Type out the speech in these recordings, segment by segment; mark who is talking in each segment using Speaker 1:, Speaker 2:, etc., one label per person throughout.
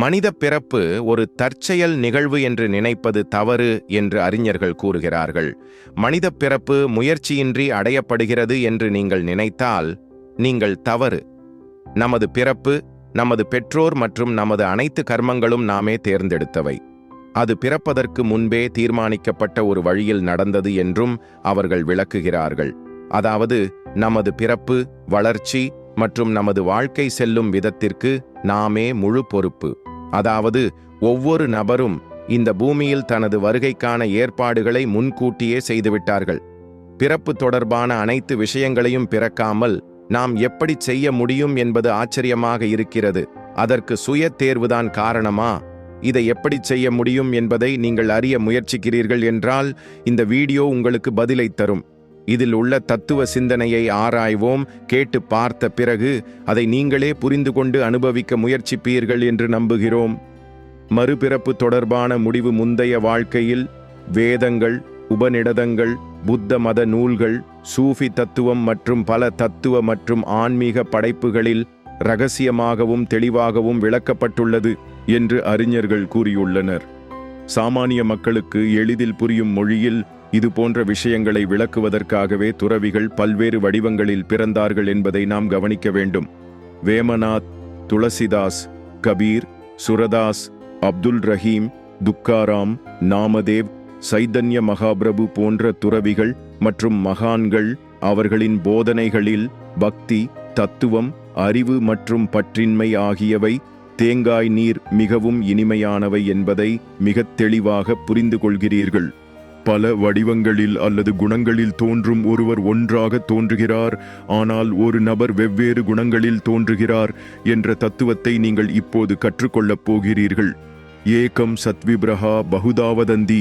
Speaker 1: மனித பிறப்பு ஒரு தற்செயல் நிகழ்வு என்று நினைப்பது தவறு என்று அறிஞர்கள் கூறுகிறார்கள். மனித பிறப்பு முயற்சியின்றி அடையப்படுகிறது என்று நீங்கள் நினைத்தால் நீங்கள் தவறு. நமது பிறப்பு நமது பெற்றோர் மற்றும் நமது அனைத்து கர்மங்களும் நாமே தேர்ந்தெடுத்தவை. அது பிறப்பதற்கு முன்பே தீர்மானிக்கப்பட்ட ஒரு வழியில் நடந்தது என்றும் அவர்கள் விளக்குகிறார்கள். அதாவது நமது பிறப்பு வளர்ச்சி மற்றும் நமது வாழ்க்கை செல்லும் விதத்திற்கு நாமே முழு பொறுப்பு. அதாவது ஒவ்வொரு நபரும் இந்த பூமியில் தனது வருகைக்கான ஏற்பாடுகளை முன்கூட்டியே செய்துவிட்டார்கள். பிறப்பு தொடர்பான அனைத்து விஷயங்களையும் பிறக்காமல் நாம் எப்படி செய்ய முடியும் என்பது ஆச்சரியமாக இருக்கிறது. அதற்கு சுய தேர்வுதான் காரணமா? இதை எப்படி செய்ய முடியும் என்பதை நீங்கள் அறிய முயற்சிக்கிறீர்கள் என்றால் இந்த வீடியோ உங்களுக்கு பதிலை தரும். இதில் உள்ள தத்துவ சிந்தனையை ஆராய்வோம் கேட்டு பார்த்த பிறகு அதை நீங்களே புரிந்து கொண்டு அனுபவிக்க முயற்சிப்பீர்கள் என்று நம்புகிறோம். மறுபிறப்பு தொடர்பான முடிவு முந்தைய வாழ்க்கையில் வேதங்கள் உபநிடதங்கள் புத்த மத நூல்கள் சூஃபி தத்துவம் மற்றும் பல தத்துவ மற்றும் ஆன்மீக படைப்புகளில் ரகசியமாகவும் தெளிவாகவும் விளக்கப்பட்டுள்ளது என்று அறிஞர்கள் கூறியுள்ளனர். சாமானிய மக்களுக்கு எளிதில் புரியும் மொழியில் இது போன்ற விஷயங்களை விளக்குவதற்காகவே துறவிகள் பல்வேறு வடிவங்களில் பிறந்தார்கள் என்பதை நாம் கவனிக்க வேண்டும். வேமநாத் துளசிதாஸ் கபீர் சுரதாஸ் அப்துல் ரஹீம் துக்காராம் நாமதேவ் சைதன்ய மகாபிரபு போன்ற துறவிகள் மற்றும் மகான்கள் அவர்களின் போதனைகளில் பக்தி தத்துவம் அறிவு மற்றும் பற்றின்மை ஆகியவை தேங்காய் நீர் மிகவும் இனிமையானவை என்பதை மிகத் தெளிவாக புரிந்து கொள்கிறீர்கள் பல வடிவங்களில் அல்லது குணங்களில் தோன்றும் ஒருவர் ஒன்றாக தோன்றுகிறார். ஆனால் ஒரு நபர் வெவ்வேறு குணங்களில் தோன்றுகிறார் என்ற தத்துவத்தை நீங்கள் இப்போது கற்றுக்கொள்ளப் போகிறீர்கள். ஏகம் சத்விப்ரஹா பகுதாவதந்தி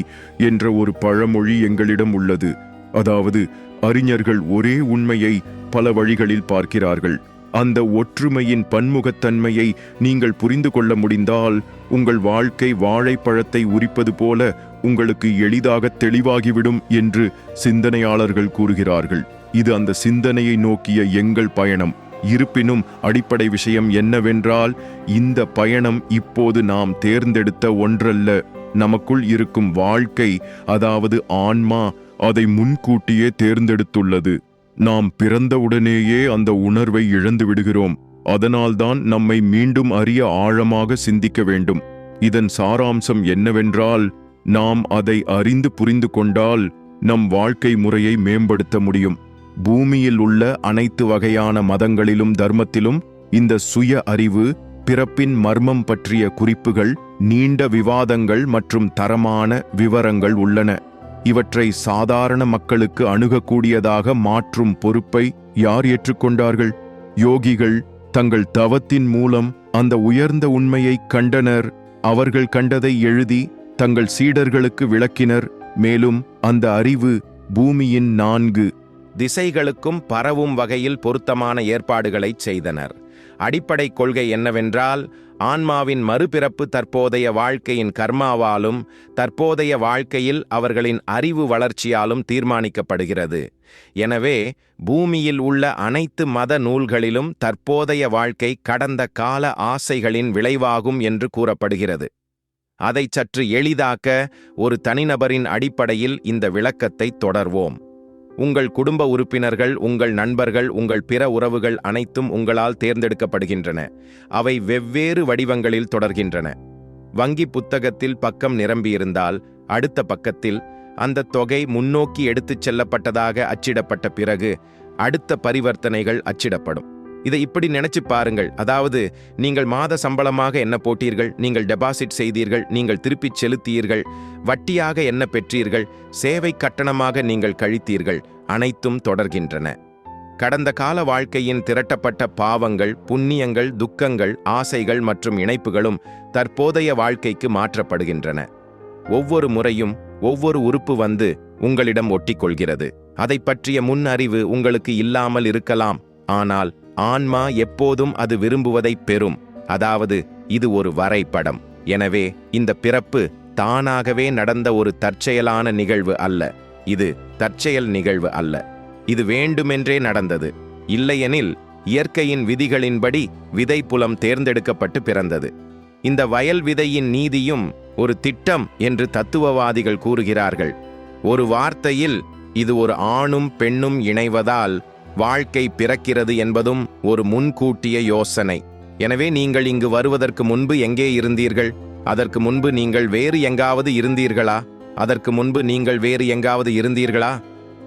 Speaker 1: என்ற ஒரு பழமொழி எங்களிடம் உள்ளது. அதாவது அறிஞர்கள் ஒரே உண்மையை பல வழிகளில் பார்க்கிறார்கள். அந்த ஒற்றுமையின் பன்முகத்தன்மையை நீங்கள் புரிந்து கொள்ள முடிந்தால் உங்கள் வாழ்க்கை வாழைப்பழத்தை உரிப்பது போல உங்களுக்கு எளிதாக தெளிவாகிவிடும் என்று சிந்தனையாளர்கள் கூறுகிறார்கள். இது அந்த சிந்தனையை நோக்கிய எங்கள் பயணம். இருப்பினும் அடிப்படை விஷயம் என்னவென்றால் இந்த பயணம் இப்போது நாம் தேர்ந்தெடுத்த ஒன்றல்ல. நமக்குள் இருக்கும் வாழ்க்கை அதாவது ஆன்மா அதை முன்கூட்டியே தேர்ந்தெடுத்துள்ளது. நாம் பிறந்தவுடனேயே அந்த உணர்வை இழந்து விடுகிறோம். அதனால்தான் நம்மை மீண்டும் அறிய ஆழமாக சிந்திக்க வேண்டும். இதன் சாராம்சம் என்னவென்றால் நாம் அதை அறிந்து புரிந்து கொண்டால் நம் வாழ்க்கை முறையை மேம்படுத்த முடியும். பூமியில் உள்ள அனைத்து வகையான மதங்களிலும் தர்மத்திலும் இந்த சுய அறிவு பிறப்பின் மர்மம் பற்றிய குறிப்புகள் நீண்ட விவாதங்கள் மற்றும் தரமான விவரங்கள் உள்ளன. இவற்றை சாதாரண மக்களுக்கு அணுகக்கூடியதாக மாற்றும் பொறுப்பை யார் ஏற்றுக்கொண்டார்கள்? யோகிகள் தங்கள் தவத்தின் மூலம் அந்த உயர்ந்த உண்மையை கண்டனர். அவர்கள் கண்டதை எழுதி தங்கள் சீடர்களுக்கு விளக்கினர். மேலும் அந்த அறிவு பூமியின் நான்கு திசைகளுக்கும் பரவும் வகையில் பொருத்தமான ஏற்பாடுகளைச் செய்தனர். அடிப்படை கொள்கை என்னவென்றால் ஆன்மாவின் மறுபிறப்பு தற்போதைய வாழ்க்கையின் கர்மாவாலும் தற்போதைய வாழ்க்கையில் அவர்களின் அறிவு வளர்ச்சியாலும் தீர்மானிக்கப்படுகிறது. எனவே பூமியில் உள்ள அனைத்து மத நூல்களிலும் தற்போதைய வாழ்க்கை கடந்த கால ஆசைகளின் விளைவாகும் என்று கூறப்படுகிறது. அதை சற்று எளிதாக்க ஒரு தனிநபரின் அடிப்படையில் இந்த விளக்கத்தை தொடர்வோம். உங்கள் குடும்ப உறுப்பினர்கள் உங்கள் நண்பர்கள் உங்கள் பிற உறவுகள் அனைத்தும் உங்களால் தேர்ந்தெடுக்கப்படுகின்றன. அவை வெவ்வேறு வடிவங்களில் தொடர்கின்றன. வங்கி புத்தகத்தில் பக்கம் நிரம்பியிருந்தால் அடுத்த பக்கத்தில் அந்த தொகை முன்னோக்கி எடுத்துச் செல்லப்பட்டதாக அச்சிடப்பட்ட பிறகு அடுத்த பரிவர்த்தனைகள் அச்சிடப்படும். இதை இப்படி நினைச்சு பாருங்கள். அதாவது நீங்கள் மாத சம்பளமாக என்ன போட்டீர்கள் நீங்கள் டெபாசிட் செய்தீர்கள் நீங்கள் திருப்பிச் செலுத்தீர்கள் வட்டியாக என்ன பெற்றீர்கள் சேவை கட்டணமாக நீங்கள் கழித்தீர்கள் அனைத்தும் தொடர்கின்றன. கடந்த கால வாழ்க்கையின் திரட்டப்பட்ட பாவங்கள் புண்ணியங்கள் துக்கங்கள் ஆசைகள் மற்றும் இணைப்புகளும் தற்போதைய வாழ்க்கைக்கு மாற்றப்படுகின்றன. ஒவ்வொரு முறையும் ஒவ்வொரு உறுப்பு வந்து உங்களிடம் ஒட்டிக்கொள்கிறது. அதை பற்றிய முன் அறிவு உங்களுக்கு இல்லாமல் இருக்கலாம். ஆனால் ஆன்மா எப்போதும் அது விரும்புவதை பெறும். அதாவது இது ஒரு வரைபடம். எனவே இந்த பிறப்பு தானாகவே நடந்த ஒரு தற்செயலான நிகழ்வு அல்ல. இது தற்செயல் நிகழ்வு அல்ல. இது வேண்டுமென்றே நடந்தது. இல்லையெனில் இயற்கையின் விதிகளின்படி விதை புலம் தேர்ந்தெடுக்கப்பட்டு பிறந்தது. இந்த வயல் விதையின் நீதியும் ஒரு திட்டம் என்று தத்துவவாதிகள் கூறுகிறார்கள். ஒரு வார்த்தையில் இது ஒரு ஆணும் பெண்ணும் இணைவதால் வாழ்க்கை பிறக்கிறது என்பதும் ஒரு முன்கூட்டிய யோசனை. எனவே நீங்கள் இங்கு வருவதற்கு முன்பு எங்கே இருந்தீர்கள்? அதற்கு முன்பு நீங்கள் வேறு எங்காவது இருந்தீர்களா? அதற்கு முன்பு நீங்கள் வேறு எங்காவது இருந்தீர்களா?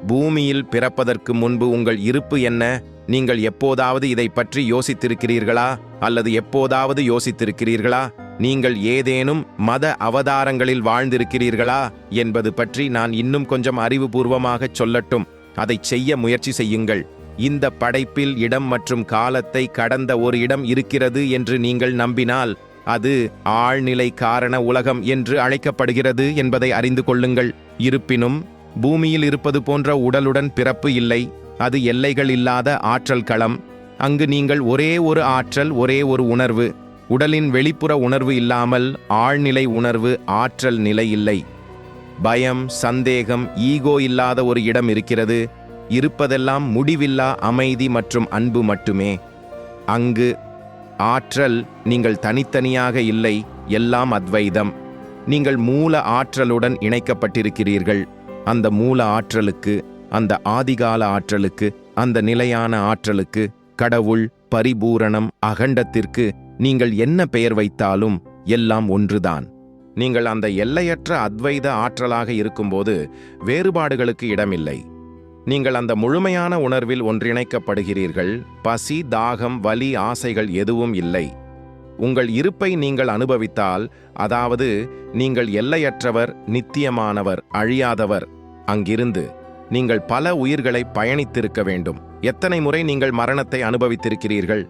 Speaker 1: பூமியில் பிறப்பதற்கு முன்பு உங்கள் இருப்பு என்ன? நீங்கள் எப்போதாவது இதை பற்றி யோசித்திருக்கிறீர்களா? அல்லது எப்போதாவது யோசித்திருக்கிறீர்களா? நீங்கள் ஏதேனும் மத அவதாரங்களில் வாழ்ந்திருக்கிறீர்களா? என்பது பற்றி நான் இன்னும் கொஞ்சம் அறிவுபூர்வமாகச் சொல்லட்டும். அதை செய்ய முயற்சி செய்யுங்கள். இந்த படைப்பில் இடம் மற்றும் காலத்தை கடந்த ஒரு இடம் இருக்கிறது என்று நீங்கள் நம்பினால் அது ஆழ்நிலை காரண உலகம் என்று அழைக்கப்படுகிறது என்பதை அறிந்து கொள்ளுங்கள். இருப்பினும் பூமியில் இருப்பது போன்ற உடலுடன் பிறப்பு இல்லை அது எல்லைகள் இல்லாத ஆற்றல் களம். அங்கு நீங்கள் ஒரே ஒரு ஆற்றல் ஒரே ஒரு உணர்வு. உடலின் வெளிப்புற உணர்வு இல்லாமல் ஆழ்நிலை உணர்வு ஆற்றல் நிலை இல்லை. பயம் சந்தேகம் ஈகோ இல்லாத ஒரு இடம் இருக்கிறது. இருப்பதெல்லாம் முடிவில்லா அமைதி மற்றும் அன்பு மட்டுமே. அங்கு ஆற்றல் நீங்கள் தனித்தனியாக இல்லை எல்லாம் அத்வைதம். நீங்கள் மூல ஆற்றலுடன் இணைக்கப்பட்டிருக்கிறீர்கள். அந்த மூல ஆற்றலுக்கு அந்த ஆதிகால ஆற்றலுக்கு அந்த நிலையான ஆற்றலுக்கு கடவுள் பரிபூரணம் அகண்டத்திற்கு நீங்கள் என்ன பெயர் வைத்தாலும் எல்லாம் ஒன்றுதான். நீங்கள் அந்த எல்லையற்ற அத்வைத ஆற்றலாக இருக்கும்போது வேறுபாடுகளுக்கு இடமில்லை. நீங்கள் அந்த முழுமையான உணர்வில் ஒன்றிணைக்கப்படுகிறீர்கள். பசி தாகம் வலி ஆசைகள் எதுவும் இல்லை. உங்கள் இருப்பை நீங்கள் அனுபவித்தால் அதாவது நீங்கள் எல்லையற்றவர் நித்தியமானவர் அழியாதவர் அங்கிருந்து நீங்கள் பல உயிர்களை பயணித்திருக்க வேண்டும். எத்தனை முறை நீங்கள் மரணத்தை அனுபவித்திருக்கிறீர்கள்?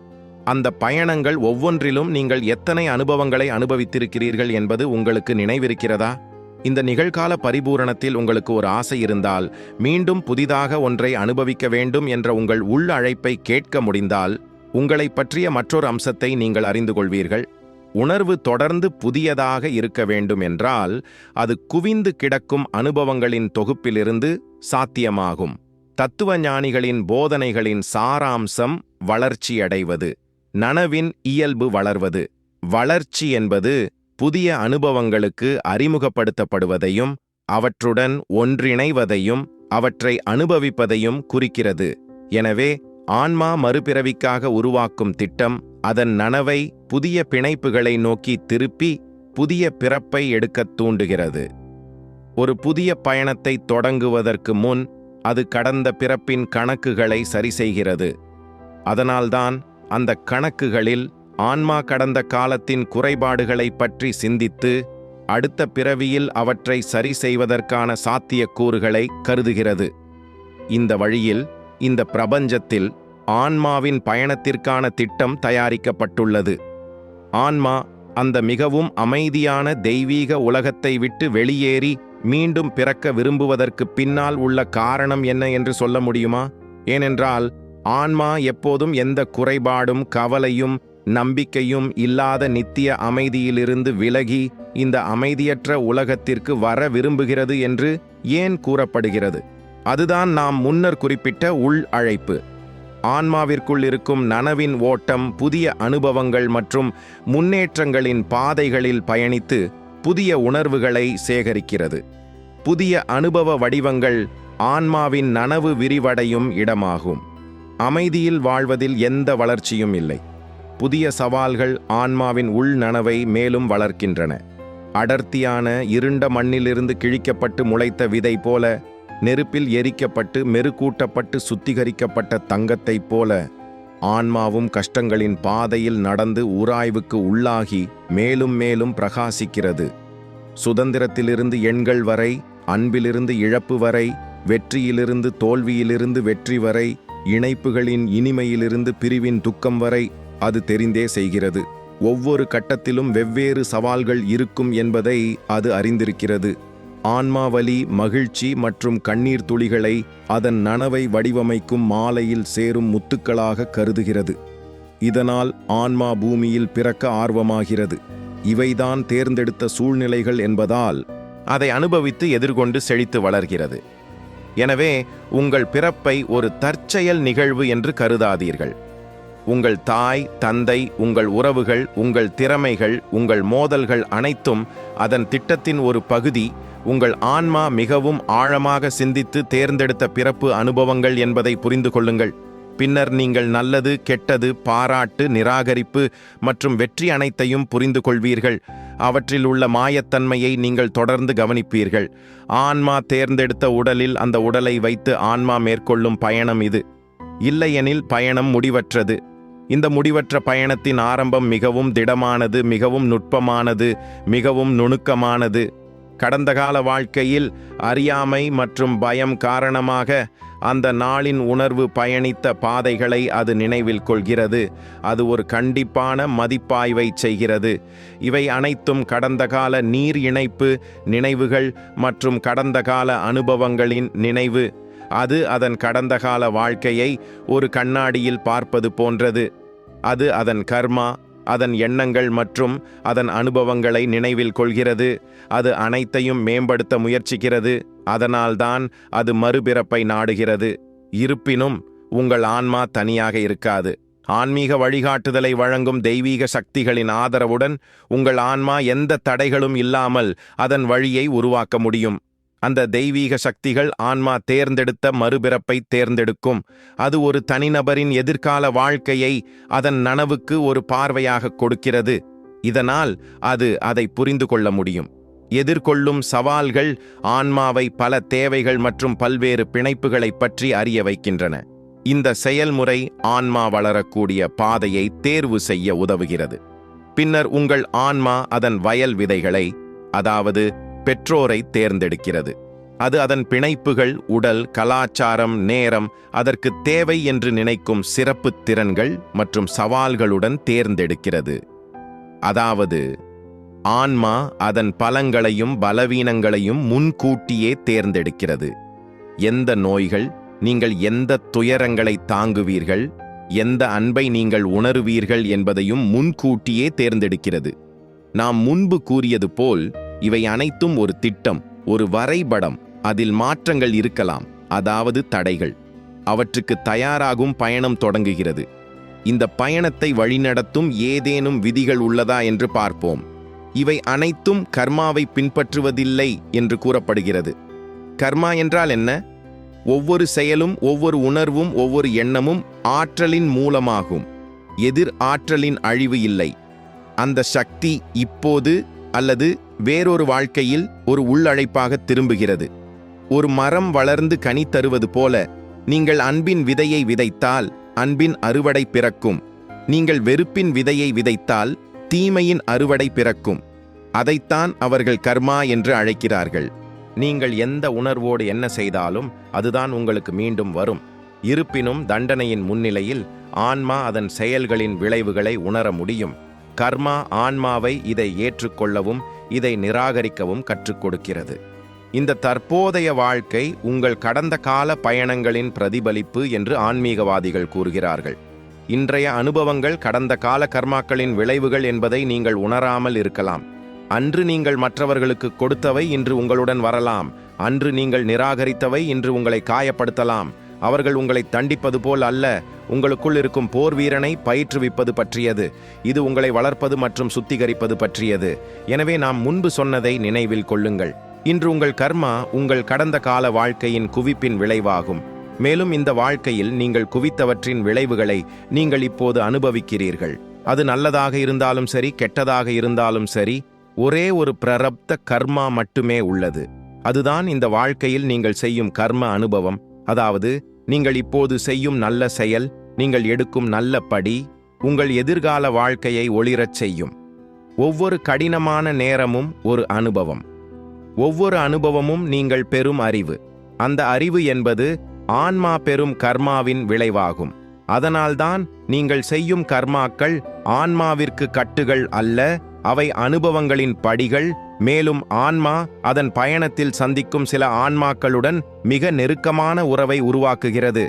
Speaker 1: அந்த பயணங்கள் ஒவ்வொன்றிலும் நீங்கள் எத்தனை அனுபவங்களை அனுபவித்திருக்கிறீர்கள் என்பது உங்களுக்கு நினைவிருக்கிறதா? இந்த நிகழ்கால பரிபூரணத்தில் உங்களுக்கு ஒரு ஆசை இருந்தால் மீண்டும் புதிதாக ஒன்றை அனுபவிக்க வேண்டும் என்ற உங்கள் உள் அழைப்பை கேட்க முடிந்தால் உங்களை பற்றிய மற்றொரு அம்சத்தை நீங்கள் அறிந்து கொள்வீர்கள். உணர்வு தொடர்ந்து புதியதாக இருக்க வேண்டும் என்றால் அது குவிந்து கிடக்கும் அனுபவங்களின் தொகுப்பிலிருந்து சாத்தியமாகும். தத்துவ ஞானிகளின் போதனைகளின் சாராம்சம் வளர்ச்சியடைவது. நனவின் இயல்பு வளர்வது. வளர்ச்சி என்பது புதிய அனுபவங்களுக்கு அறிமுகப்படுத்தப்படுவதையும் அவற்றுடன் ஒன்றிணைவதையும் அவற்றை அனுபவிப்பதையும் குறிக்கிறது. எனவே ஆன்மா மறுபிறவிக்காக உருவாக்கும் திட்டம் அதன் நனவை புதிய பிணைப்புகளை நோக்கி திருப்பி புதிய பிறப்பை எடுக்கத் தூண்டுகிறது. ஒரு புதிய பயணத்தை தொடங்குவதற்கு முன் அது கடந்த பிறப்பின் கணக்குகளை சரிசெய்கிறது. அதனால்தான் அந்த கணக்குகளில் ஆன்மா கடந்த காலத்தின் குறைபாடுகளைப் பற்றி சிந்தித்து அடுத்த பிறவியில் அவற்றை சரி செய்வதற்கான சாத்தியக்கூறுகளை கருதுகிறது. இந்த வழியில் இந்த பிரபஞ்சத்தில் ஆன்மாவின் பயணத்திற்கான திட்டம் தயாரிக்கப்பட்டுள்ளது. ஆன்மா அந்த மிகவும் அமைதியான தெய்வீக உலகத்தை விட்டு வெளியேறி மீண்டும் பிறக்க விரும்புவதற்கு பின்னால் உள்ள காரணம் என்ன என்று சொல்ல முடியுமா? ஏனென்றால் ஆன்மா எப்போதும் எந்த குறைபாடும் கவலையும் நம்பிக்கையும் இல்லாத நித்திய அமைதியிலிருந்து விலகி இந்த அமைதியற்ற உலகத்திற்கு வர விரும்புகிறது என்று ஏன் கூறப்படுகிறது? அதுதான் நாம் முன்னர் குறிப்பிட்ட உள் அழைப்பு. ஆன்மாவிற்குள் இருக்கும் நனவின் ஓட்டம் புதிய அனுபவங்கள் மற்றும் முன்னேற்றங்களின் பாதைகளில் பயணித்து புதிய உணர்வுகளை சேகரிக்கிறது. புதிய அனுபவ வடிவங்கள் ஆன்மாவின் நனவு விரிவடையும் இடமாகும். அமைதியில் வாழ்வதில் எந்த வளர்ச்சியும் இல்லை. புதிய சவால்கள் ஆன்மாவின் உள் நனவை மேலும் வளர்க்கின்றன. அடர்த்தியான இருண்ட மண்ணிலிருந்து கிழிக்கப்பட்டு முளைத்த விதை போல நெருப்பில் எரிக்கப்பட்டு மெருகூட்டப்பட்டு சுத்திகரிக்கப்பட்ட தங்கத்தைப் போல ஆன்மாவும் கஷ்டங்களின் பாதையில் நடந்து உராய்வுக்கு உள்ளாகி மேலும் மேலும் பிரகாசிக்கிறது. சுதந்திரத்திலிருந்து எண்கள் வரை அன்பிலிருந்து இழப்பு வரை வெற்றியிலிருந்து தோல்வியிலிருந்து வெற்றி வரை இணைப்புகளின் இனிமையிலிருந்து பிரிவின் துக்கம் வரை அது தெரிந்தே செய்கிறது. ஒவ்வொரு கட்டத்திலும் வெவ்வேறு சவால்கள் இருக்கும் என்பதை அது அறிந்திருக்கிறது. ஆன்மாவலி மகிழ்ச்சி மற்றும் கண்ணீர் துளிகளை அதன் நனவை வடிவமைக்கும் மாலையில் சேரும் முத்துக்களாக கருதுகிறது. இதனால் ஆன்மா பூமியில் பிறக்க ஆர்வமாகிறது. இவைதான் தேர்ந்தெடுத்த சூழ்நிலைகள் என்பதால் அதை அனுபவித்து எதிர்கொண்டு செழித்து வளர்கிறது. எனவே உங்கள் பிறப்பை ஒரு தற்செயல் நிகழ்வு என்று கருதாதீர்கள். உங்கள் தாய் தந்தை உங்கள் உறவுகள் உங்கள் திறமைகள் உங்கள் மோதல்கள் அனைத்தும் அதன் திட்டத்தின் ஒரு பகுதி. உங்கள் ஆன்மா மிகவும் ஆழமாக சிந்தித்து தேர்ந்தெடுத்த பிறப்பு அனுபவங்கள் என்பதை புரிந்து கொள்ளுங்கள். பின்னர் நீங்கள் நல்லது கெட்டது பாராட்டு நிராகரிப்பு மற்றும் வெற்றி அனைத்தையும் புரிந்து கொள்வீர்கள். அவற்றில் உள்ள மாயத்தன்மையை நீங்கள் தொடர்ந்து கவனிப்பீர்கள். ஆன்மா தேர்ந்தெடுத்த உடலில் அந்த உடலை வைத்து ஆன்மா மேற்கொள்ளும் பயணம் இது. இல்லையெனில் பயணம் முடிவற்றது. இந்த முடிவற்ற பயணத்தின் ஆரம்பம் மிகவும் திடமானது மிகவும் நுட்பமானது மிகவும் நுணுக்கமானது. கடந்த கால வாழ்க்கையில் அறியாமை மற்றும் பயம் காரணமாக அந்த நாளின் உணர்வு பயணித்த பாதைகளை அது நினைவில் கொள்கிறது. அது ஒரு கண்டிப்பான மதிப்பாய்வை செய்கிறது. இவை அனைத்தும் கடந்த கால நீர் இணைப்பு நினைவுகள் மற்றும் கடந்த கால அனுபவங்களின் நினைவு. அது அதன் கடந்த கால வாழ்க்கையை ஒரு கண்ணாடியில் பார்ப்பது போன்றது. அது அதன் கர்மா அதன் எண்ணங்கள் மற்றும் அதன் அனுபவங்களை நினைவில் கொள்கிறது. அது அனைத்தையும் மேம்படுத்த முயற்சிக்கிறது. அதனால்தான் அது மறுபிறப்பை நாடுகிறது. இருப்பினும் உங்கள் ஆன்மா தனியாக இருக்காது. ஆன்மீக வழிகாட்டுதலை வழங்கும் தெய்வீக சக்திகளின் ஆதரவுடன் உங்கள் ஆன்மா எந்த தடைகளும் இல்லாமல் அதன் வழியை உருவாக்க முடியும். அந்த தெய்வீக சக்திகள் ஆன்மா தேர்ந்தெடுத்த மறுபிறப்பை தேர்ந்தெடுக்கும். அது ஒரு தனிநபரின் எதிர்கால வாழ்க்கையை அதன் நனவுக்கு ஒரு பார்வையாக கொடுக்கிறது. இதனால் அது அதை புரிந்து கொள்ள முடியும். எதிர்கொள்ளும் சவால்கள் ஆன்மாவை பல தேவைகள் மற்றும் பல்வேறு பிணைப்புகளைப் பற்றி அறிய வைக்கின்றன. இந்த செயல்முறை ஆன்மா வளரக்கூடிய பாதையை தேர்வு செய்ய உதவுகிறது. பின்னர் உங்கள் ஆன்மா அதன் வயல் விதைகளை அதாவது பெற்றோரை தேர்ந்தெடுக்கிறது. அது அதன் பிணைப்புகள் உடல் கலாச்சாரம் நேரம் அதற்கு தேவை என்று நினைக்கும் சிறப்பு திறன்கள் மற்றும் சவால்களுடன் தேர்ந்தெடுக்கிறது. அதாவது ஆன்மா அதன் பலங்களையும் பலவீனங்களையும் முன்கூட்டியே தேர்ந்தெடுக்கிறது. எந்த நோய்கள் நீங்கள் எந்த துயரங்களை தாங்குவீர்கள் எந்த அன்பை நீங்கள் உணருவீர்கள் என்பதையும் முன்கூட்டியே தேர்ந்தெடுக்கிறது. நாம் முன்பு கூறியது போல் இவை அனைத்தும் ஒரு திட்டம் ஒரு வரைபடம். அதில் மாற்றங்கள் இருக்கலாம் அதாவது தடைகள். அவற்றுக்கு தயாராகும் பயணம் தொடங்குகிறது. இந்த பயணத்தை வழிநடத்தும் ஏதேனும் விதிகள் உள்ளதா என்று பார்ப்போம். இவை அனைத்தும் கர்மாவை பின்பற்றுவதில்லை என்று கூறப்படுகிறது. கர்மா என்றால் என்ன? ஒவ்வொரு செயலும் ஒவ்வொரு உணர்வும் ஒவ்வொரு எண்ணமும் ஆற்றலின் மூலமாகும். எதிர் ஆற்றலின் அழிவு இல்லை. அந்த சக்தி இப்போது அல்லது வேறொரு வாழ்க்கையில் ஒரு உள்ளழைப்பாக திரும்புகிறது. ஒரு மரம் வளர்ந்து கனி தருவது போல நீங்கள் அன்பின் விதையை விதைத்தால் அன்பின் அறுவடை பிறக்கும். நீங்கள் வெறுப்பின் விதையை விதைத்தால் தீமையின் அறுவடை பிறக்கும். அதைத்தான் அவர்கள் கர்மா என்று அழைக்கிறார்கள். நீங்கள் எந்த உணர்வோடு என்ன செய்தாலும் அதுதான் உங்களுக்கு மீண்டும் வரும். இருப்பினும் தண்டனையின் முன்னிலையில் ஆன்மா அதன் செயல்களின் விளைவுகளை உணர முடியும். கர்மா ஆன்மாவை இதை ஏற்றுக்கொள்ளவும் இதை நிராகரிக்கவும் கற்றுக் கொடுக்கிறது. இந்த தற்போதைய வாழ்க்கை உங்கள் கடந்த கால பயணங்களின் பிரதிபலிப்பு என்று ஆன்மீகவாதிகள் கூறுகிறார்கள். இன்றைய அனுபவங்கள் கடந்த கால கர்மாக்களின் விளைவுகள் என்பதை நீங்கள் உணராமல் இருக்கலாம். அன்று நீங்கள் மற்றவர்களுக்கு கொடுத்தவை இன்று உங்களுடன் வரலாம். அன்று நீங்கள் நிராகரித்தவை இன்று உங்களை காயப்படுத்தலாம். அவர்கள் உங்களை தண்டிப்பது போல் அல்ல. உங்களுக்குள் இருக்கும் போர் வீரனை பயிற்றுவிப்பது பற்றியது. இது உங்களை வளர்ப்பது மற்றும் சுத்திகரிப்பது பற்றியது. எனவே நாம் முன்பு சொன்னதை நினைவில் கொள்ளுங்கள். இன்று உங்கள் கர்மா உங்கள் கடந்த கால வாழ்க்கையின் குவிப்பின் விளைவாகும். மேலும் இந்த வாழ்க்கையில் நீங்கள் குவித்தவற்றின் விளைவுகளை நீங்கள் இப்போது அனுபவிக்கிறீர்கள். அது நல்லதாக இருந்தாலும் சரி கெட்டதாக இருந்தாலும் சரி ஒரே ஒரு பிரரப்த கர்மா மட்டுமே உள்ளது. அதுதான் இந்த வாழ்க்கையில் நீங்கள் செய்யும் கர்ம அனுபவம். அதாவது நீங்கள் இப்போது செய்யும் நல்ல செயல் நீங்கள் எடுக்கும் நல்ல படி உங்கள் எதிர்கால வாழ்க்கையை ஒளிரச் செய்யும். ஒவ்வொரு கடினமான நேரமும் ஒரு அனுபவம். ஒவ்வொரு அனுபவமும் நீங்கள் பெறும் அறிவு. அந்த அறிவு என்பது ஆன்மா பெறும் கர்மாவின் விளைவாகும். அதனால்தான் நீங்கள் செய்யும் கர்மாக்கள் ஆன்மாவிற்கு கட்டுகள் அல்ல அவை அனுபவங்களின் படிகள் மேலும் ஆன்மா அதன் பயணத்தில் சந்திக்கும் சில ஆன்மாக்களுடன் மிக நெருக்கமான உறவை உருவாக்குகிறது.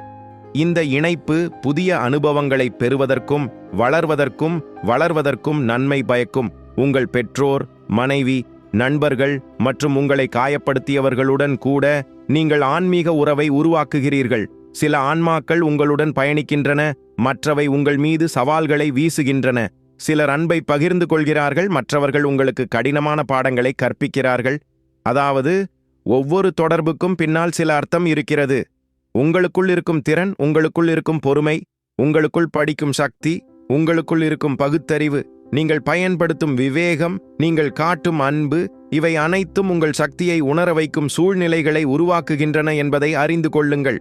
Speaker 1: இந்த இணைப்பு புதிய அனுபவங்களை பெறுவதற்கும் வளர்வதற்கும் வளர்வதற்கும் நன்மை பயக்கும். உங்கள் பெற்றோர் மனைவி நண்பர்கள் மற்றும் உங்களை காயப்படுத்தியவர்களுடன் கூட நீங்கள் ஆன்மீக உறவை உருவாக்குகிறீர்கள். சில ஆன்மாக்கள் உங்களுடன் பயணிக்கின்றன மற்றவை உங்கள் மீது சவால்களை வீசுகின்றன. சிலர் அன்பை பகிர்ந்து கொள்கிறார்கள் மற்றவர்கள் உங்களுக்கு கடினமான பாடங்களை கற்பிக்கிறார்கள். அதாவது ஒவ்வொரு தொடர்புக்கும் பின்னால் சில அர்த்தம் இருக்கிறது. உங்களுக்குள் இருக்கும் திறன் உங்களுக்குள் இருக்கும் பொறுமை உங்களுக்குள் படிக்கும் சக்தி உங்களுக்குள் இருக்கும் பகுத்தறிவு நீங்கள் பயன்படுத்தும் விவேகம் நீங்கள் காட்டும் அன்பு இவை அனைத்தும் உங்கள் சக்தியை உணர வைக்கும் சூழ்நிலைகளை உருவாக்குகின்றன என்பதை அறிந்து கொள்ளுங்கள்.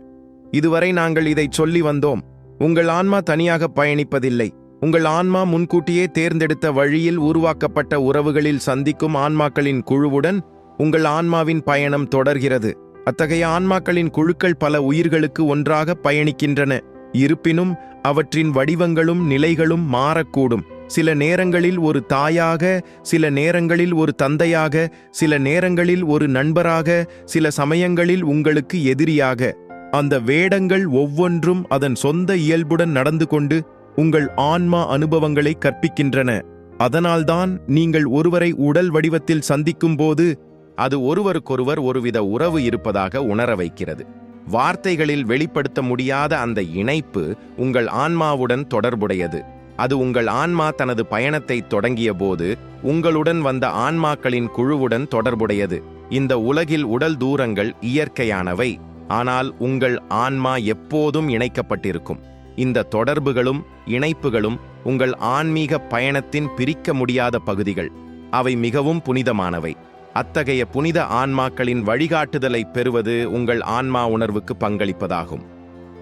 Speaker 1: இதுவரை நாங்கள் இதை சொல்லி வந்தோம். உங்கள் ஆன்மா தனியாக பயணிப்பதில்லை. உங்கள் ஆன்மா முன்கூட்டியே தேர்ந்தெடுத்த வழியில் உருவாக்கப்பட்ட உறவுகளில் சந்திக்கும் ஆன்மாக்களின் குழுவுடன் உங்கள் ஆன்மாவின் பயணம் தொடர்கிறது. அத்தகைய ஆன்மாக்களின் குழுக்கள் பல உயிர்களுக்கு ஒன்றாக பயணிக்கின்றன. இருப்பினும் அவற்றின் வடிவங்களும் நிலைகளும் மாறக்கூடும். சில நேரங்களில் ஒரு தாயாக சில நேரங்களில் ஒரு தந்தையாக சில நேரங்களில் ஒரு நண்பராக சில சமயங்களில் உங்களுக்கு எதிரியாக. அந்த வேடங்கள் ஒவ்வொன்றும் அதன் சொந்த இயல்புடன் நடந்து கொண்டு உங்கள் ஆன்மா அனுபவங்களை கற்பிக்கின்றன. அதனால்தான் நீங்கள் ஒருவரை உடல் வடிவத்தில் சந்திக்கும்போது அது ஒருவருக்கொருவர் ஒருவித உறவு இருப்பதாக உணர வைக்கிறது. வார்த்தைகளில் வெளிப்படுத்த முடியாத அந்த இணைப்பு உங்கள் ஆன்மாவுடன் தொடர்புடையது. அது உங்கள் ஆன்மா தனது பயணத்தை தொடங்கியபோது உங்களுடன் வந்த ஆன்மாக்களின் குழுவுடன் தொடர்புடையது. இந்த உலகில் உடல் தூரங்கள் இயற்கையானவை ஆனால் உங்கள் ஆன்மா எப்போதும் இணைக்கப்பட்டிருக்கும். இந்த தொடர்புகளும் இணைப்புகளும் உங்கள் ஆன்மீக பயணத்தின் பிரிக்க முடியாத பகுதிகள். அவை மிகவும் புனிதமானவை. அத்தகைய புனித ஆன்மாக்களின் வழிகாட்டுதலை பெறுவது உங்கள் ஆன்மா உணர்வுக்கு பங்களிப்பதாகும்.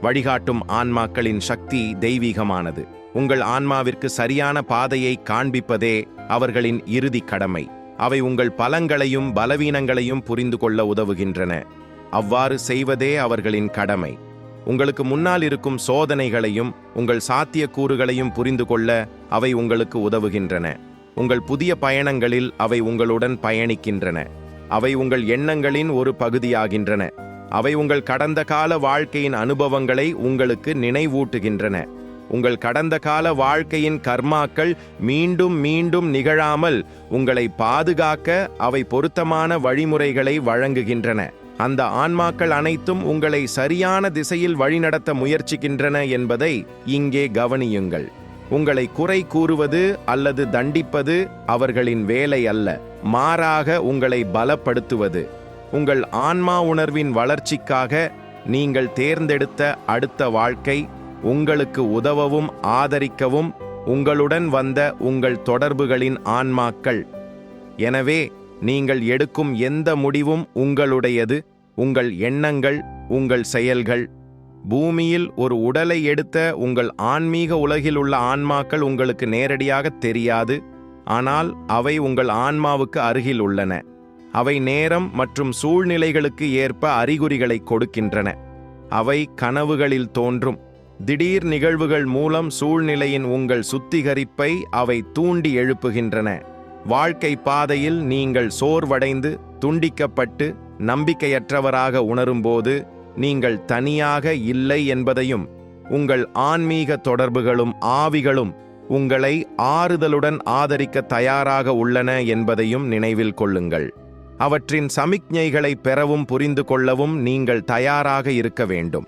Speaker 1: வழிகாட்டும் ஆன்மாக்களின் சக்தி தெய்வீகமானது. உங்கள் ஆன்மாவிற்கு சரியான பாதையை காண்பிப்பதே அவர்களின் இறுதி கடமை. அவை உங்கள் பலங்களையும் பலவீனங்களையும் புரிந்து கொள்ள உதவுகின்றன. அவ்வாறு செய்வதே அவர்களின் கடமை. உங்களுக்கு முன்னால் இருக்கும் சோதனைகளையும் உங்கள் சாத்தியக்கூறுகளையும் புரிந்து கொள்ள அவை உங்களுக்கு உதவுகின்றன. உங்கள் புதிய பயணங்களில் அவை உங்களுடன் பயணிக்கின்றன. அவை உங்கள் எண்ணங்களின் ஒரு பகுதியாகின்றன. அவை உங்கள் கடந்த கால வாழ்க்கையின் அனுபவங்களை உங்களுக்கு நினைவூட்டுகின்றன. உங்கள் கடந்த கால வாழ்க்கையின் கர்மாக்கள் மீண்டும் மீண்டும் நிகழாமல் உங்களை பாதுகாக்க அவை பொருத்தமான வழிமுறைகளை வழங்குகின்றன. அந்த ஆன்மாக்கள் அனைத்தும் உங்களை சரியான திசையில் வழிநடத்த முயற்சிக்கின்றன என்பதை இங்கே கவனியுங்கள். உங்களை குறை கூறுவது அல்லது தண்டிப்பது அவர்களின் வேலை அல்ல மாறாக உங்களை பலப்படுத்துவது. உங்கள் ஆன்மா உணர்வின் வளர்ச்சிக்காக நீங்கள் தேர்ந்தெடுத்த அடுத்த வாழ்க்கை உங்களுக்கு உதவவும் ஆதரிக்கவும் உங்களுடன் வந்த உங்கள் தொடர்புகளின் ஆன்மாக்கள். எனவே நீங்கள் எடுக்கும் எந்த முடிவும் உங்களுடையது உங்கள் எண்ணங்கள் உங்கள் செயல்கள். பூமியில் ஒரு உடலை எடுத்த உங்கள் ஆன்மீக உலகில் உள்ள ஆன்மாக்கள் உங்களுக்கு நேரடியாக தெரியாது ஆனால் அவை உங்கள் ஆன்மாவுக்கு அருகில் உள்ளன. அவை நேரம் மற்றும் சூழ்நிலைகளுக்கு ஏற்ப அறிகுறிகளை கொடுக்கின்றன. அவை கனவுகளில் தோன்றும். திடீர் நிகழ்வுகள் மூலம் சூழ்நிலையின் உங்கள் சுத்திகரிப்பை அவை தூண்டி எழுப்புகின்றன. வாழ்க்கை பாதையில் நீங்கள் சோர்வடைந்து துண்டிக்கப்பட்டு நம்பிக்கையற்றவராக உணரும்போது நீங்கள் தனியாக இல்லை என்பதையும் உங்கள் ஆன்மீக தொடர்புகளும் ஆவிகளும் உங்களை ஆறுதலுடன் ஆதரிக்க தயாராக உள்ளன என்பதையும் நினைவில் கொள்ளுங்கள். அவற்றின் சமிக்ஞைகளை பெறவும் புரிந்து கொள்ளவும் நீங்கள் தயாராக இருக்க வேண்டும்.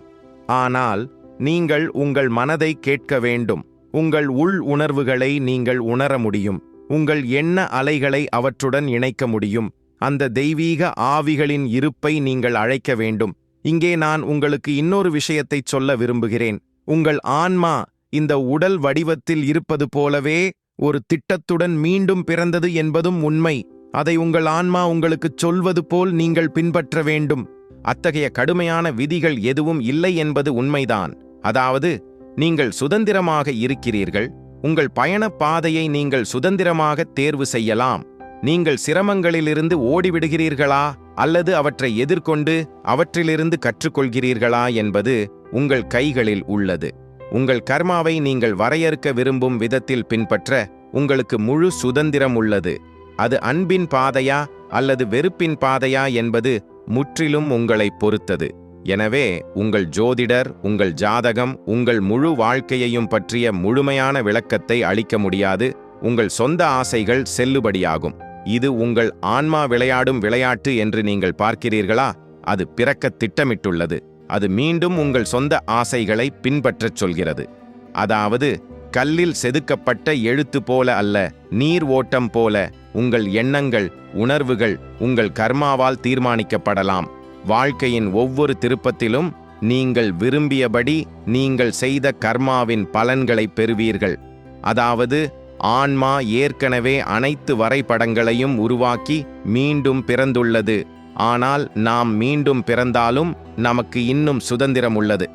Speaker 1: ஆனால் நீங்கள் உங்கள் மனதை கேட்க வேண்டும். உங்கள் உள் உணர்வுகளை நீங்கள் உணர முடியும். உங்கள் எண்ண அலைகளை அவற்றுடன் இணைக்க முடியும். அந்த தெய்வீக ஆவிகளின் இருப்பை நீங்கள் அழைக்க வேண்டும். இங்கே நான் உங்களுக்கு இன்னொரு விஷயத்தைச் சொல்ல விரும்புகிறேன். உங்கள் ஆன்மா இந்த உடல் வடிவத்தில் இருப்பது போலவே ஒரு திட்டத்துடன் மீண்டும் பிறந்தது என்பதும் உண்மை. அதை உங்கள் ஆன்மா உங்களுக்குச் சொல்வது போல் நீங்கள் பின்பற்ற வேண்டும். அத்தகைய கடுமையான விதிகள் எதுவும் இல்லை என்பது உண்மைதான். அதாவது நீங்கள் சுதந்திரமாக இருக்கிறீர்கள். உங்கள் பயணப் பாதையை நீங்கள் சுதந்திரமாக தேர்வு செய்யலாம். நீங்கள் சிரமங்களிலிருந்து ஓடிவிடுகிறீர்களா? அல்லது அவற்றை எதிர்கொண்டு அவற்றிலிருந்து கற்றுக்கொள்கிறீர்களா என்பது உங்கள் கைகளில் உள்ளது. உங்கள் கர்மாவை நீங்கள் வரையறுக்க விரும்பும் விதத்தில் பின்பற்ற உங்களுக்கு முழு சுதந்திரம் உள்ளது. அது அன்பின் பாதையா அல்லது வெறுப்பின் பாதையா என்பது முற்றிலும் உங்களை பொறுத்தது. எனவே உங்கள் ஜோதிடர் உங்கள் ஜாதகம் உங்கள் முழு வாழ்க்கையையும் பற்றிய முழுமையான விளக்கத்தை அளிக்க முடியாது. உங்கள் சொந்த ஆசைகள் செல்லுபடியாகும். இது உங்கள் ஆன்மா விளையாடும் விளையாட்டு என்று நீங்கள் பார்க்கிறீர்களா? அது பிறக்க திட்டமிட்டுள்ளது. அது மீண்டும் உங்கள் சொந்த ஆசைகளை பின்பற்றச் சொல்கிறது. அதாவது கல்லில் செதுக்கப்பட்ட எழுத்து போல அல்ல நீர் ஓட்டம் போல உங்கள் எண்ணங்கள் உணர்வுகள் உங்கள் கர்மாவால் தீர்மானிக்கப்படலாம். வாழ்க்கையின் ஒவ்வொரு திருப்பத்திலும் நீங்கள் விரும்பியபடி நீங்கள் செய்த கர்மாவின் பலன்களை பெறுவீர்கள். அதாவது ஆன்மா ஏற்கனவே அனைத்து வரைபடங்களையும் உருவாக்கி மீண்டும் பிறந்துள்ளது. ஆனால் நாம் மீண்டும் பிறந்தாலும் நமக்கு இன்னும் சுதந்திரம் உள்ளது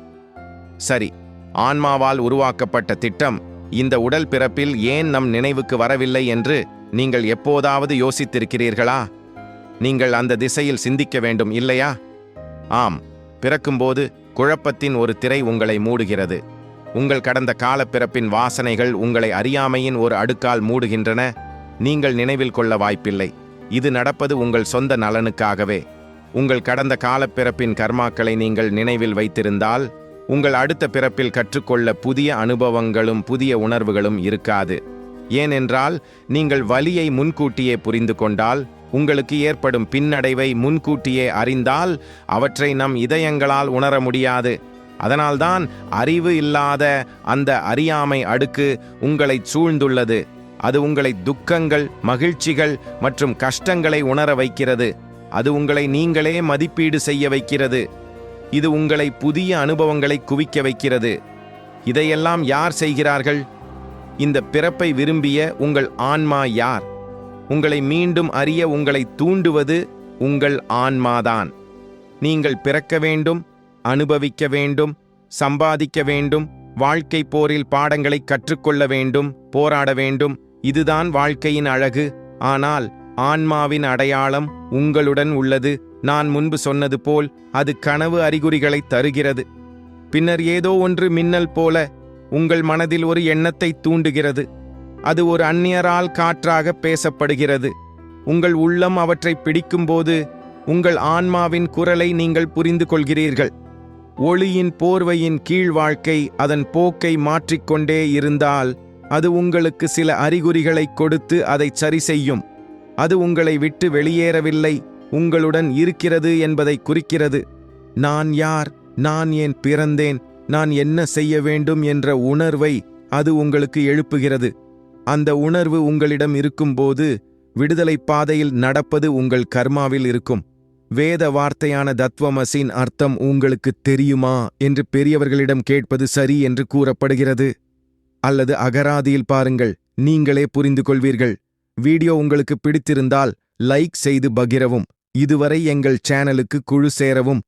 Speaker 1: சரி ஆன்மாவால் உருவாக்கப்பட்ட திட்டம் இந்த உடல் பிறப்பில் ஏன் நம் நினைவுக்கு வரவில்லை என்று நீங்கள் எப்போதாவது யோசித்திருக்கிறீர்களா? நீங்கள் அந்த திசையில் சிந்திக்க வேண்டும் இல்லையா? ஆம் பிறக்கும்போது குழப்பத்தின் ஒரு திரை உங்களை மூடுகிறது. உங்கள் கடந்த கால பிறப்பின் வாசனைகள் உங்களை அறியாமையின் ஒரு அடுக்கால் மூடுகின்றன. நீங்கள் நினைவில் கொள்ள வாய்ப்பில்லை. இது நடப்பது உங்கள் சொந்த நலனுக்காகவே. உங்கள் கடந்த கால பிறப்பின் கர்மாக்களை நீங்கள் நினைவில் வைத்திருந்தால் உங்கள் அடுத்த பிறப்பில் கற்றுக்கொள்ள புதிய அனுபவங்களும் புதிய உணர்வுகளும் இருக்காது. ஏனென்றால் நீங்கள் வலியை முன்கூட்டியே புரிந்து கொண்டால் உங்களுக்கு ஏற்படும் பின்னடைவை முன்கூட்டியே அறிந்தால் அவற்றை நம் இதயங்களால் உணர முடியாது. அதனால்தான் அறிவு இல்லாத அந்த அறியாமை அடுக்கு உங்களை சூழ்ந்துள்ளது. அது உங்களை துக்கங்கள் மகிழ்ச்சிகள் மற்றும் கஷ்டங்களை உணர வைக்கிறது. அது உங்களை நீங்களே மதிப்பீடு செய்ய வைக்கிறது. இது உங்களை புதிய அனுபவங்களை குவிக்க வைக்கிறது. இதையெல்லாம் யார் செய்கிறார்கள்? இந்த பிறப்பை விரும்பிய உங்கள் ஆன்மா யார்? உங்களை மீண்டும் அறிய உங்களை தூண்டுவது உங்கள் ஆன்மாதான். நீங்கள் பிறக்க வேண்டும் அனுபவிக்க வேண்டும் சம்பாதிக்க வேண்டும் வாழ்க்கை போரில் பாடங்களை கற்றுக்கொள்ள வேண்டும் போராட வேண்டும். இதுதான் வாழ்க்கையின் அழகு. ஆனால் ஆன்மாவின் அடையாளம் உங்களுடன் உள்ளது. நான் முன்பு சொன்னது போல் அது கனவு அறிகுறிகளை தருகிறது. பின்னர் ஏதோ ஒன்று மின்னல் போல உங்கள் மனதில் ஒரு எண்ணத்தை தூண்டுகிறது. அது ஒரு அந்நியரால் காற்றாக பேசப்படுகிறது. உங்கள் உள்ளம் அவற்றை பிடிக்கும்போது உங்கள் ஆன்மாவின் குரலை நீங்கள் புரிந்து கொள்கிறீர்கள் ஒளியின் போர்வையின் கீழ் வாழ்க்கை அதன் போக்கை மாற்றிக்கொண்டே இருந்தால் அது உங்களுக்கு சில அறிகுறிகளை கொடுத்து அதை சரி செய்யும். அது உங்களை விட்டு வெளியேறவில்லை உங்களுடன் இருக்கிறது என்பதை குறிக்கிறது. நான் யார்? நான் ஏன் பிறந்தேன்? நான் என்ன செய்ய வேண்டும் என்ற உணர்வை அது உங்களுக்கு எழுப்புகிறது. அந்த உணர்வு உங்களிடம் இருக்கும்போது விடுதலை பாதையில் நடப்பது உங்கள் கர்மாவில் இருக்கும். வேத வார்த்தையான தத்வமசின் அர்த்தம் உங்களுக்கு தெரியுமா என்று பெரியவர்களிடம் கேட்பது சரி என்று கூறப்படுகிறது. அல்லது அகராதியில் பாருங்கள் நீங்களே புரிந்து கொள்வீர்கள் வீடியோ உங்களுக்கு பிடித்திருந்தால் லைக் செய்து பகிரவும். இதுவரை எங்கள் சேனலுக்கு குழு சேரவும்.